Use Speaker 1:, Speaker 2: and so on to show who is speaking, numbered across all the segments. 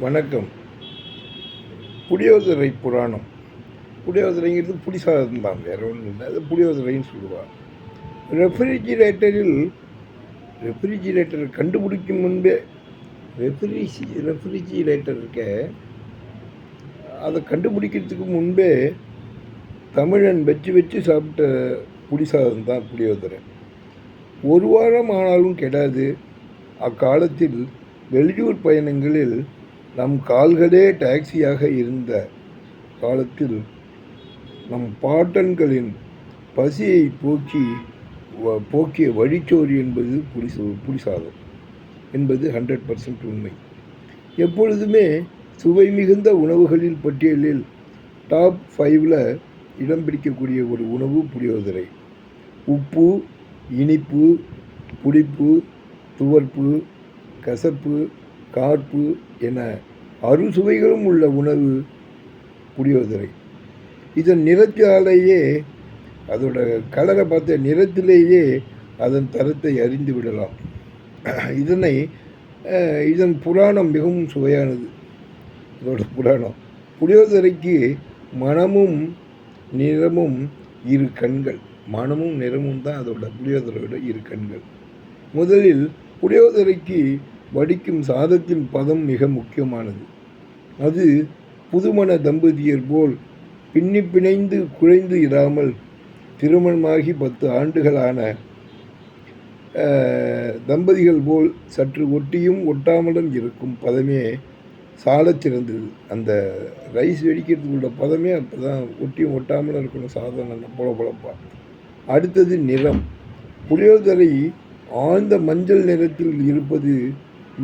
Speaker 1: வணக்கம். புளியோதரை புராணம். புளியோதரைங்கிறது புளி சாதம் தான் வேறு ஒன்றும் இல்லை. அது புளியோதரைன்னு சொல்லுவாள் ரெஃப்ரிஜிரேட்டரில் ரெஃப்ரிஜிரேட்டரை கண்டுபிடிக்கும் முன்பே ரெஃப்ரிஜி ரெஃப்ரிஜிரேட்டர் இருக்க அதை கண்டுபிடிக்கிறதுக்கு முன்பே தமிழன் வச்சு வச்சு சாப்பிட்ட புளி சாதம் தான் புளியோதரை. ஒரு வாரம் ஆனாலும் கெடாது. அக்காலத்தில் வெளியூர் பயணங்களில் நம் கால்களே டாக்ஸியாக இருந்த காலத்தில் நம் பாட்டன்களின் பசியை போக்கி வ- போக்கிய வழிச்சோறு என்பது புளிசோ புளிசாதம் என்பது ஹண்ட்ரட் பர்சன்ட் உண்மை. எப்பொழுதுமே சுவை மிகுந்த உணவுகளில் பட்டியலில் டாப் ஃபைவ்ல இடம் பிடிக்கக்கூடிய ஒரு உணவு புளியோதரை. உப்பு இனிப்பு புளிப்பு துவர்ப்பு கசப்பு கார்ப்பு என அறுசுவைகளும் உள்ள உணவு புளியோதரை இதன் நிறத்தாலேயே அதோட கலரை பார்த்த நிறத்திலேயே அதன் தரத்தை அறிந்து விடலாம். இதனை இதன் புராணம் மிகவும் சுவையானது. இதோட புராணம். புளியோதரைக்கு மனமும் நிறமும் இரு கண்கள். மனமும் நிறமும் தான் அதோட புளியோதரையோட இரு கண்கள். முதலில் புளியோதரைக்கு வடிக்கும் சாதத்தின் பதம் மிக முக்கியமானது. அது புதுமண தம்பதியர் போல் பின்னி பிணைந்து குழைந்து இராமல் திருமணமாகி பத்து ஆண்டுகளான தம்பதிகள் போல் சற்று ஒட்டியும் ஒட்டாமலும் இருக்கும் பதமே சாலச்சிறந்தது அந்த ரைஸ் வெடிக்கிறதுக்குள்ள பதமே அப்போ தான் ஒட்டியும் ஒட்டாமலும் இருக்கணும் சாதம் நல்ல பொல புலப்பா அடுத்தது நிறம். புளியோதரை ஆழ்ந்த மஞ்சள் நிறத்தில் இருப்பது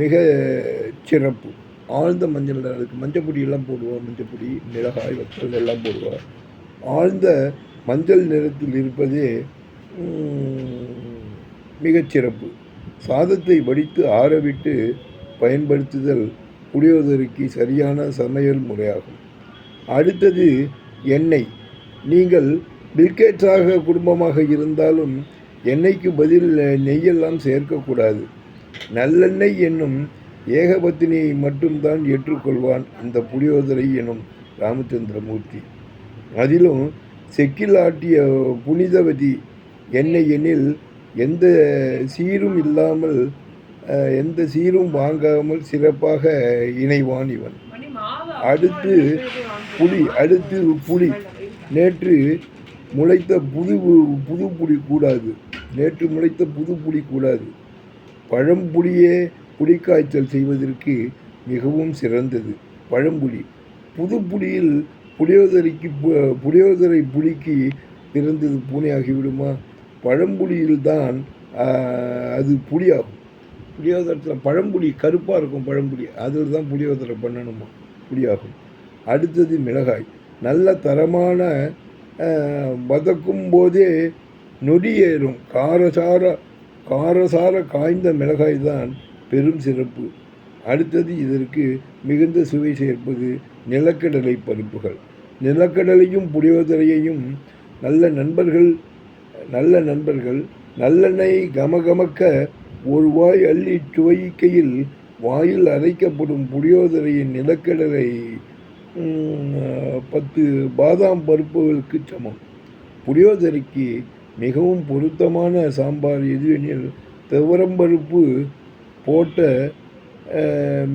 Speaker 1: மிக சிறப்பு. ஆழ்ந்த மஞ்சள் நிறம் அதுக்கு. பொடியெல்லாம் போடுவோம். மஞ்சள் பொடி மிளகாய் வத்தல் எல்லாம் போடுவோம். ஆழ்ந்த மஞ்சள் நிறத்தில் இருப்பதே மிகச்சிறப்பு மிகச் சிறப்பு. சாதத்தை வடித்து ஆறவிட்டு பயன்படுத்துதல் புளியோதரைக்கு சரியான சமையல் முறையாகும். அடுத்தது எண்ணெய். நீங்கள் பில்கேட்ஸாக குடும்பமாக இருந்தாலும் எண்ணெய்க்கு பதில் நெய்யெல்லாம் சேர்க்கக்கூடாது. நல்லெண்ணெய் என்னும் ஏகபத்தினியை மட்டும்தான் ஏற்றுக்கொள்வான் இந்த புளியோதரை எனும் ராமச்சந்திரமூர்த்தி. அதிலும் செக்கில் ஆட்டிய புனிதவதி எண்ணெய் எனில் எந்த சீரும் இல்லாமல் எந்த சீரும் வாங்காமல் சிறப்பாக இணைவான் இவன். அடுத்து புலி அடுத்து புலி. நேற்று முளைத்த புது புது புலி கூடாது. நேற்று முளைத்த புது புலி கூடாது. பழம்புளியே புளிக்காய்ச்சல் செய்வதற்கு மிகவும் சிறந்தது. பழம்புளி புது புளியில் புளியோதரைக்கு பு- புளியோதரை புளிக்கு பிறந்தது பூனையாகிவிடுமா பழம்புளியில்தான் தான் அது புளியாகும் புளியோதரத்தில் பழம்புளி கருப்பாக இருக்கும் பழம்புளி அதில் தான் புளியோதரை பண்ணணுமா? புளியாகும் அடுத்தது மிளகாய். நல்ல தரமான வதக்கும் போதே நொடி ஏறும். காரசார காரசார காய்ந்த மிளகாய் தான் பெரும் சிறப்பு. அடுத்தது இதற்கு மிகுந்த சுவை சேர்ப்பது நிலக்கடலை பருப்புகள். நிலக்கடலையும் புளியோதரையையும் நல்ல நண்பர்கள் நல்ல நண்பர்கள் நல்லெண்ணெய் கமகமக்க ஒரு வாய் அள்ளி சுவைக்கையில் வாயில் அரைக்கப்படும் புளியோதரையின் நிலக்கடலை பத்து பாதாம் பருப்புகளுக்கு சமம். புளியோதரைக்கு மிகவும் பொருத்தமான சாம்பார் எது எனில் துவரம்பருப்பு போட்ட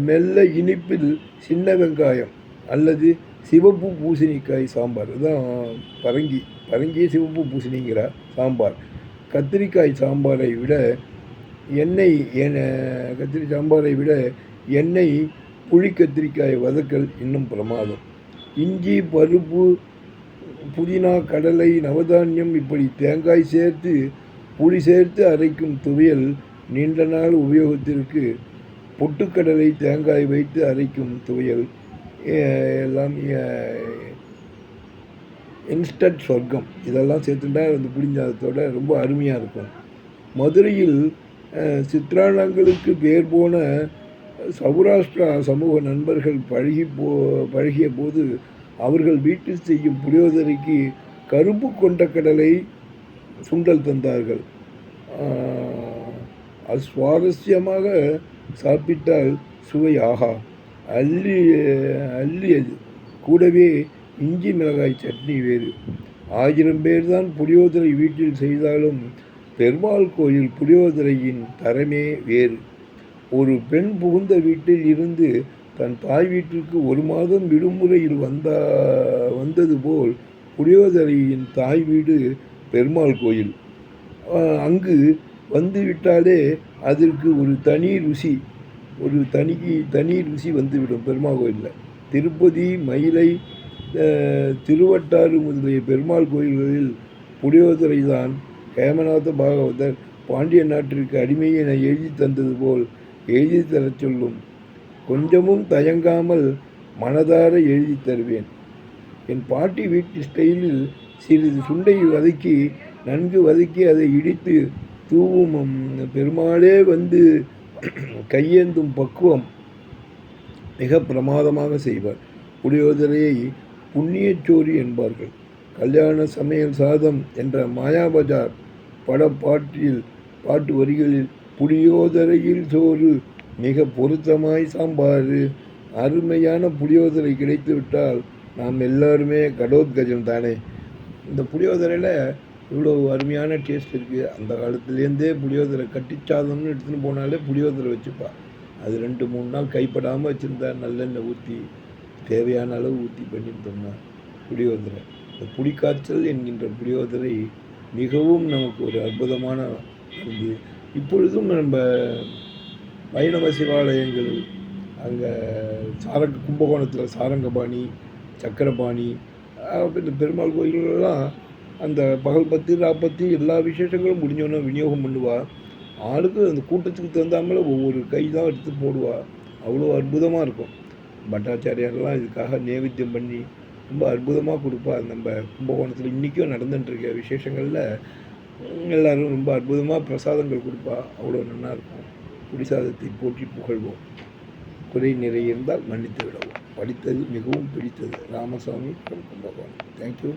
Speaker 1: மெல்ல இனிப்பில் சின்ன வெங்காயம் அல்லது சிவப்பு பூசணிக்காய் சாம்பார். இதுதான் பரங்கி பரங்கி சிவப்பு பூசணிங்கிற சாம்பார். கத்திரிக்காய் சாம்பாரை விட எண்ணெய் என கத்திரி சாம்பாரை விட எண்ணெய் புளி கத்திரிக்காய் வதக்கல் இன்னும் பிரமாதம். இஞ்சி பருப்பு புதினா கடலை நவதானியம் இப்படி தேங்காய் சேர்த்து புளி சேர்த்து அரைக்கும் துவையல் நீண்ட நாள் உபயோகத்திற்கு பொட்டுக்கடலை தேங்காய் வைத்து அரைக்கும் துவையல். எல்லாம் இன்ஸ்டன்ட் சொர்க்கம் இதெல்லாம் சேர்த்துட்டா அந்த புளிஞ்சாதத்தோட ரொம்ப அருமையாக இருக்கும். மதுரையில் அஹ், பேர் போன சௌராஷ்டிரா சமூக நண்பர்கள் பழகி போ பழகிய போது அவர்கள் வீட்டில் செய்யும் புளியோதரைக்கு கருப்பு கொண்ட கடலை சுண்டல் தந்தார்கள். அஸ்வாரஸ்யமாக அது சுவாரஸ்யமாக சாப்பிட்டால் சுவை ஆகா. அள்ளி அள்ளியது. கூடவே இஞ்சி மிளகாய் சட்னி வேறு. ஆயிரம் பேர் தான் புளியோதரை வீட்டில் செய்தாலும் பெருமாள் கோயில் புளியோதரையின் தரமே வேறு. ஒரு பெண் புகுந்த வீட்டில் இருந்து தன் தாய் வீட்டிற்கு ஒரு மாதம் விடுமுறையில் வந்தா வந்தது போல் புளியோதரையின் தாய் வீடு பெருமாள் கோயில். அங்கு வந்துவிட்டாலே அதற்கு ஒரு தனி ருசி ஒரு தனி தனி ருசி வந்துவிடும் பெருமாள் கோயிலில். திருப்பதி மயிலை திருவட்டாறு முதலிய பெருமாள் கோயில்களில் புளியோதரை தான் ஹேமநாத பாகவதர் பாண்டிய நாட்டிற்கு அடிமையை எழுதி தந்தது போல் எழுதி தரச் சொல்லும் கொஞ்சமும் தயங்காமல் மனதார எழுதி தருவேன். என் பாட்டி வீட்டு ஸ்டைலில் சிறிது சுண்டை வதக்கி நன்கு வதக்கி அதை இடித்து தூவும் பெருமாளே வந்து கையேந்தும் பக்குவம் மிக பிரமாதமாக செய்வார். புளியோதரையை புண்ணியச்சோறு என்பார்கள். கல்யாண சமையல் சாதம் என்ற மாயாபஜார் படப்பாட்டில் பாட்டு வரிகளில் புளியோதரையில் சோறு மிக பொருத்தமாய் சாம்பார் அருமையான புளியோதரை கிடைத்து விட்டால் நாம் எல்லாருமே கடோத்கஜம் தானே. இந்த புளியோதரையில் இவ்வளோ அருமையான டேஸ்ட் இருக்குது அந்த காலத்துலேருந்தே புளியோதரை கட்டிச்சாதம்னு எடுத்துன்னு போனாலே புளியோதரை வச்சுப்பா. அது ரெண்டு மூணு நாள் கைப்படாமல் வச்சுருந்தா நல்லெண்ணெய் ஊற்றி தேவையான அளவு ஊற்றி பண்ணியிருந்தோம்னா புளியோதரை. இந்த புளிக்காய்ச்சல் என்கின்ற புளியோதரை மிகவும் நமக்கு ஒரு அற்புதமான இது இப்பொழுதும் நம்ம வைணவ சிவாலயங்கள் அங்கே சாரங்க கும்பகோணத்தில் சாரங்கபாணி சக்கரபாணி இந்த பெருமாள் கோயிலெல்லாம் அந்த பகல் பத்து ராப்பத்தி எல்லா விசேஷங்களும் முடிஞ்சோன்னே விநியோகம் பண்ணுவா. ஆளுக்கு அந்த கூட்டத்துக்கு தகுந்தாமல் ஒவ்வொரு கை தான் எடுத்து போடுவா. அவ்வளோ அற்புதமாக இருக்கும். பட்டாச்சாரியாரெல்லாம் இதுக்காக நேவேத்தியம் பண்ணி ரொம்ப அற்புதமாக கொடுப்பா. நம்ம கும்பகோணத்தில் இன்றைக்கும் நடந்துட்டுருக்க விசேஷங்களில் எல்லோரும் ரொம்ப அற்புதமாக பிரசாதங்கள் கொடுப்பா. அவ்வளோ நல்லாயிருக்கும் இருக்கும் குடிசாதத்தை போற்றி புகழ்வோம். குறை நிறை இருந்தால் மன்னித்து விடவும் படித்தது மிகவும் பிடித்தது. ராமசாமி பகவான் கும்பகோணம் தேங்க்யூ